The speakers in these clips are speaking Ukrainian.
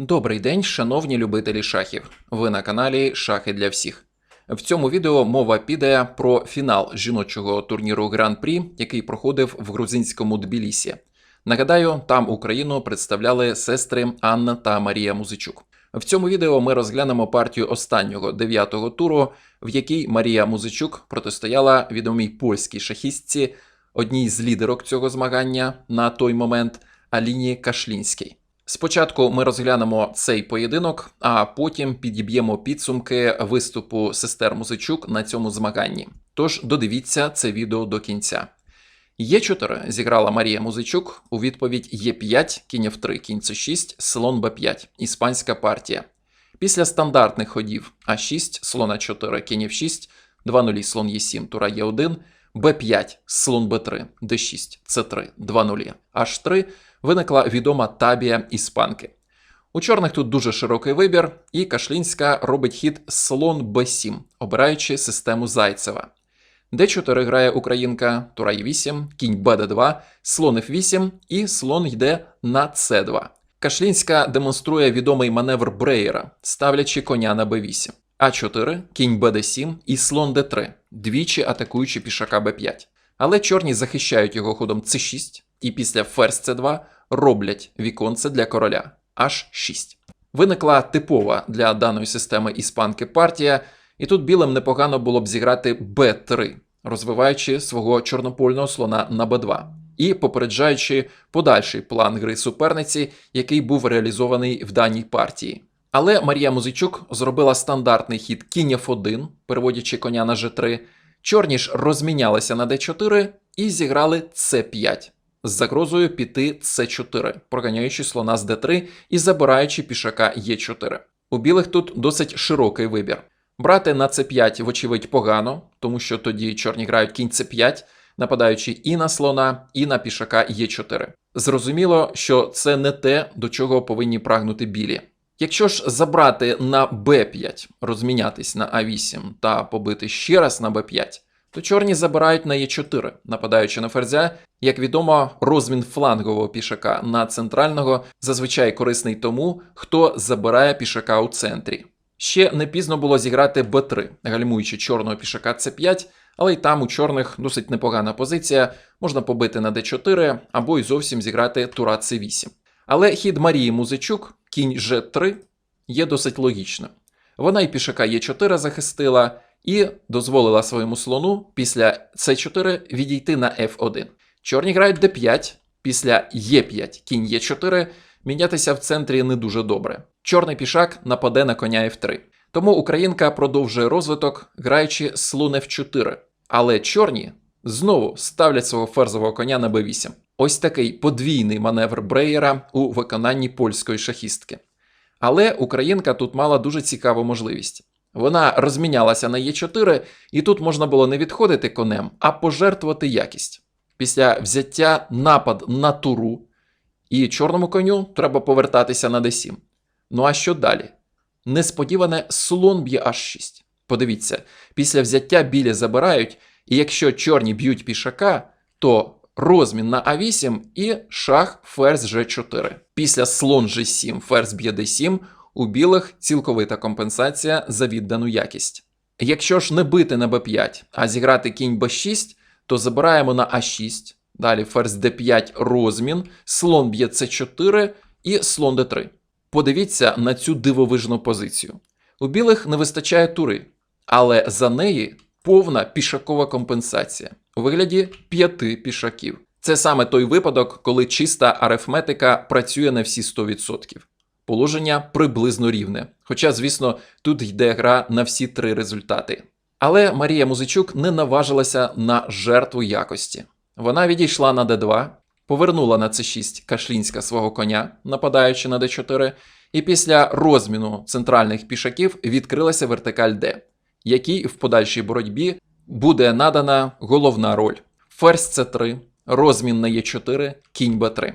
Добрий день, шановні любителі шахів. Ви на каналі Шахи для всіх. В цьому відео мова піде про фінал жіночого турніру Гран-прі, який проходив в грузинському Тбілісі. Нагадаю, там Україну представляли сестри Анна та Марія Музичук. В цьому відео ми розглянемо партію останнього дев'ятого туру, в якій Марія Музичук протистояла відомій польській шахістці, одній з лідерок цього змагання на той момент Аліні Кашлінській. Спочатку ми розглянемо цей поєдинок, а потім підіб'ємо підсумки виступу сестер Музичук на цьому змаганні. Тож додивіться це відео до кінця. Є4 зіграла Марія Музичук у відповідь Є5, кінь F3, кінь С6, слон Б5, іспанська партія. Після стандартних ходів А6, слон А4, кінь F6, 2-0, слон Е7, тура Е1, Б5, слон Б3, Д6, С3, 2-0, H3 виникла відома табія іспанки. У чорних тут дуже широкий вибір, і Кашлінська робить хід слон Б7, обираючи систему Зайцева. Д4 грає українка, тура Е8, кінь БД2, слон F8 і слон йде на С2. Кашлінська демонструє відомий маневр Брейера, ставлячи коня на Б8. А4, кінь БД7 і слон Д3, двічі атакуючи пішака Б5. Але чорні захищають його ходом С6, і після ферзь С2 роблять віконце для короля H6. Виникла типова для даної системи іспанки партія, і тут білим непогано було б зіграти Б3, розвиваючи свого чорнопольного слона на Б2 і попереджаючи подальший план гри суперниці, який був реалізований в даній партії. Але Марія Музичук зробила стандартний хід кінь F1, переводячи коня на G3. Чорні ж розмінялися на D4 і зіграли C5 з загрозою піти С4, проганяючи слона з Д3 і забираючи пішака Е4. У білих тут досить широкий вибір. Брати на С5, вочевидь, погано, тому що тоді чорні грають кінь С5, нападаючи і на слона, і на пішака Е4. Зрозуміло, що це не те, до чого повинні прагнути білі. Якщо ж забрати на Б5, розмінятись на А8 та побити ще раз на Б5, то чорні забирають на Е4, нападаючи на ферзя. Як відомо, розмін флангового пішака на центрального зазвичай корисний тому, хто забирає пішака у центрі. Ще не пізно було зіграти Б3, гальмуючи чорного пішака С5, але й там у чорних досить непогана позиція, можна побити на Д4 або й зовсім зіграти тура С8. Але хід Марії Музичук, кінь Ж3, є досить логічним. Вона і пішака Е4 захистила і дозволила своєму слону після С4 відійти на F1. Чорні грають d5, після Е5, кінь Е4, мінятися в центрі не дуже добре. Чорний пішак нападе на коня F3. Тому українка продовжує розвиток, граючи слон F4. Але чорні знову ставлять свого ферзового коня на b8. Ось такий подвійний маневр Брейєра у виконанні польської шахістки. Але українка тут мала дуже цікаву можливість. Вона розмінялася на Е4, і тут можна було не відходити конем, а пожертвувати якість. Після взяття напад на туру, і чорному коню треба повертатися на d7. Ну а що далі? Несподіване слон б'є H6. Подивіться, після взяття білі забирають, і якщо чорні б'ють пішака, то розмін на А8 і шах ферзь G4. Після слон G7, ферзь б'є d7, у білих цілковита компенсація за віддану якість. Якщо ж не бити на b5, а зіграти кінь b6, то забираємо на а6, далі ферзь d5 розмін, слон б'є c4 і слон d3. Подивіться на цю дивовижну позицію. У білих не вистачає тури, але за неї повна пішакова компенсація у вигляді п'яти пішаків. Це саме той випадок, коли чиста арифметика працює на всі 100%. Положення приблизно рівне. Хоча, звісно, тут йде гра на всі три результати. Але Марія Музичук не наважилася на жертву якості. Вона відійшла на d2, повернула на c6 кашлінська свого коня, нападаючи на d4, і після розміну центральних пішаків відкрилася вертикаль d, якій в подальшій боротьбі буде надана головна роль: ферзь c3, розмін на e4, кінь b3.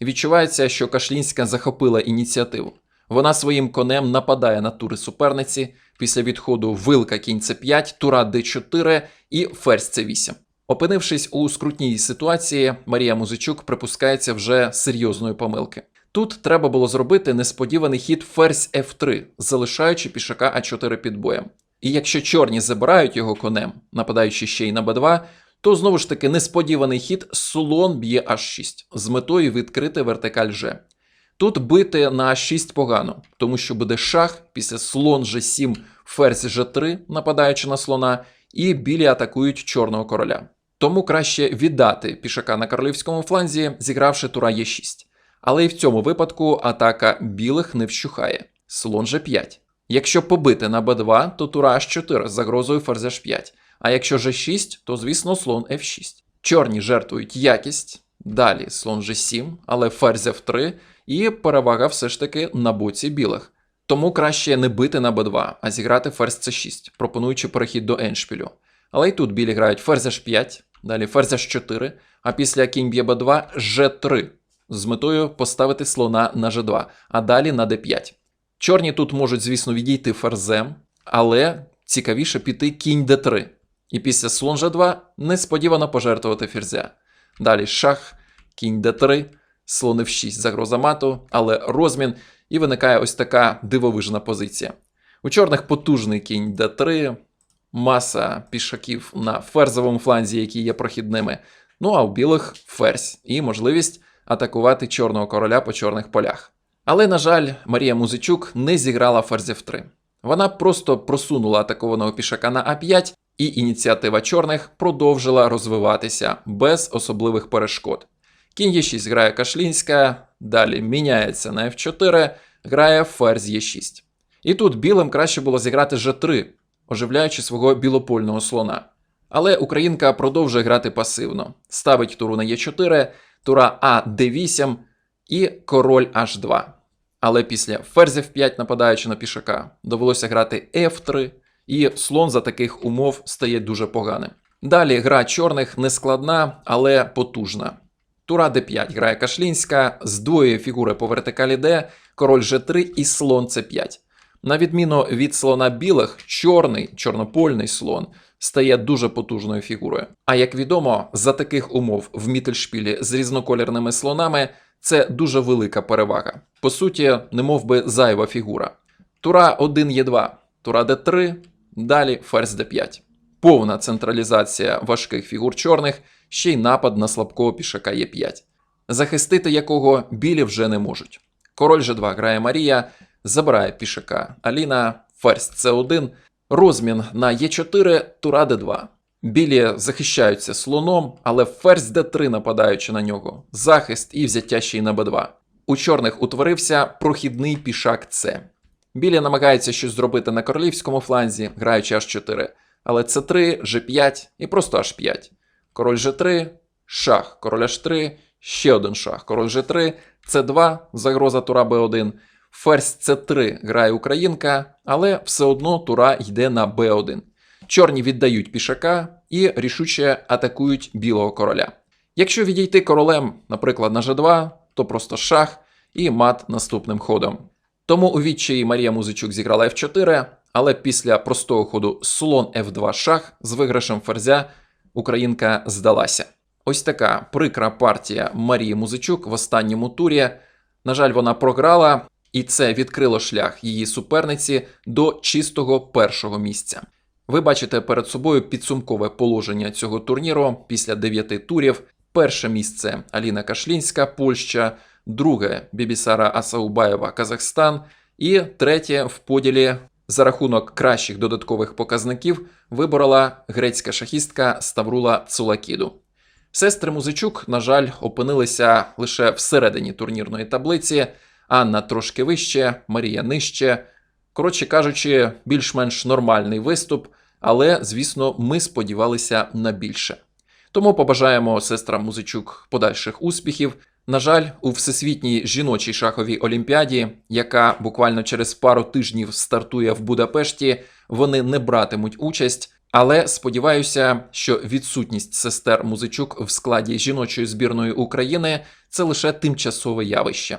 Відчувається, що Кашлінська захопила ініціативу. Вона своїм конем нападає на тури суперниці після відходу вилка кінь С5, тура Д4 і ферзь С8. Опинившись у скрутній ситуації, Марія Музичук припускається вже серйозної помилки. Тут треба було зробити несподіваний хід ферзь F3, залишаючи пішака А4 під боєм. І якщо чорні забирають його конем, нападаючи ще й на Б2, то знову ж таки несподіваний хід слон б'є H6 з метою відкрити вертикаль G. Тут бити на А6 погано, тому що буде шах після слон G7, ферзь G3, нападаючи на слона, і білі атакують чорного короля. Тому краще віддати пішака на королівському фланзі, зігравши тура Е6. Але і в цьому випадку атака білих не вщухає. Слон G5. Якщо побити на b2, то тура H4 з загрозою ферзь H5. А якщо G6, то звісно слон F6. Чорні жертвують якість, далі слон G7, але ферзь F3, і перевага все ж таки на боці білих. Тому краще не бити на b2, а зіграти ферзь c6, пропонуючи перехід до еншпілю. Але й тут білі грають ферзь h5, далі ферзь h4, а після кінь б'є b2 g3 з метою поставити слона на g2, а далі на d5. Чорні тут можуть, звісно, відійти ферзем, але цікавіше піти кінь d3. І після слон g2 несподівано пожертвувати ферзя. Далі шах, кінь d3, слон f6, загроза мату, але розмін, і виникає ось така дивовижна позиція. У чорних потужний кінь d3, маса пішаків на ферзовому фланзі, які є прохідними. Ну а у білих ферзь і можливість атакувати чорного короля по чорних полях. Але, на жаль, Марія Музичук не зіграла ферзь f3. Вона просто просунула атакованого пішака на А5, і ініціатива чорних продовжила розвиватися без особливих перешкод. Кінь Е6 грає Кашлінська, далі міняється на F4, грає ферзь Е6. І тут білим краще було зіграти G3, оживляючи свого білопольного слона. Але українка продовжує грати пасивно, ставить туру на Е4, тура А Д8 і король H2. Але після ферзь F5, нападаючи на пішака, довелося грати F3, і слон за таких умов стає дуже поганим. Далі гра чорних нескладна, але потужна. Тура d5 грає Кашлінська, здвоює фігури по вертикалі D, король G3 і слон C5. На відміну від слона білих, чорний, чорнопольний слон стає дуже потужною фігурою. А як відомо, за таких умов в мітельшпілі з різноколірними слонами це дуже велика перевага. По суті, немов би зайва фігура. Тура 1 Е2, тура d3, далі ферзь d5. Повна централізація важких фігур чорних, ще й напад на слабкого пішака Е5, захистити якого білі вже не можуть. Король G2 грає Марія, забирає пішака Аліна, ферзь С1, розмін на Е4, тура Д2. Білі захищаються слоном, але ферзь Д3 нападаючи на нього, захист і взяття ще й на Б2. У чорних утворився прохідний пішак С. Білі намагаються щось зробити на королівському фланзі, граючи H4, але С3, G5 і просто H5. Король G3, шах, король H3, ще один шах, король G3, С2, загроза тура Б1, ферзь С3 грає українка, але все одно тура йде на Б1. Чорні віддають пішака і рішуче атакують білого короля. Якщо відійти королем, наприклад, на G2, то просто шах і мат наступним ходом. Тому у відчаї Марія Музичук зіграла F4, але після простого ходу слон F2 шах з виграшем ферзя українка здалася. Ось така прикра партія Марії Музичук в останньому турі. На жаль, вона програла, і це відкрило шлях її суперниці до чистого першого місця. Ви бачите перед собою підсумкове положення цього турніру після дев'яти турів. Перше місце Аліна Кашлінська, Польща, друге Бібісара Асаубаєва, Казахстан, і третє в поділі за рахунок кращих додаткових показників виборола грецька шахістка Ставрула Цулакіду. Сестри Музичук, на жаль, опинилися лише всередині турнірної таблиці, Анна трошки вище, Марія нижче. Коротше кажучи, більш-менш нормальний виступ, але, звісно, ми сподівалися на більше. Тому побажаємо сестрам Музичук подальших успіхів. На жаль, у всесвітній жіночій шаховій олімпіаді, яка буквально через пару тижнів стартує в Будапешті, вони не братимуть участь. Але сподіваюся, що відсутність сестер Музичук в складі жіночої збірної України це лише тимчасове явище.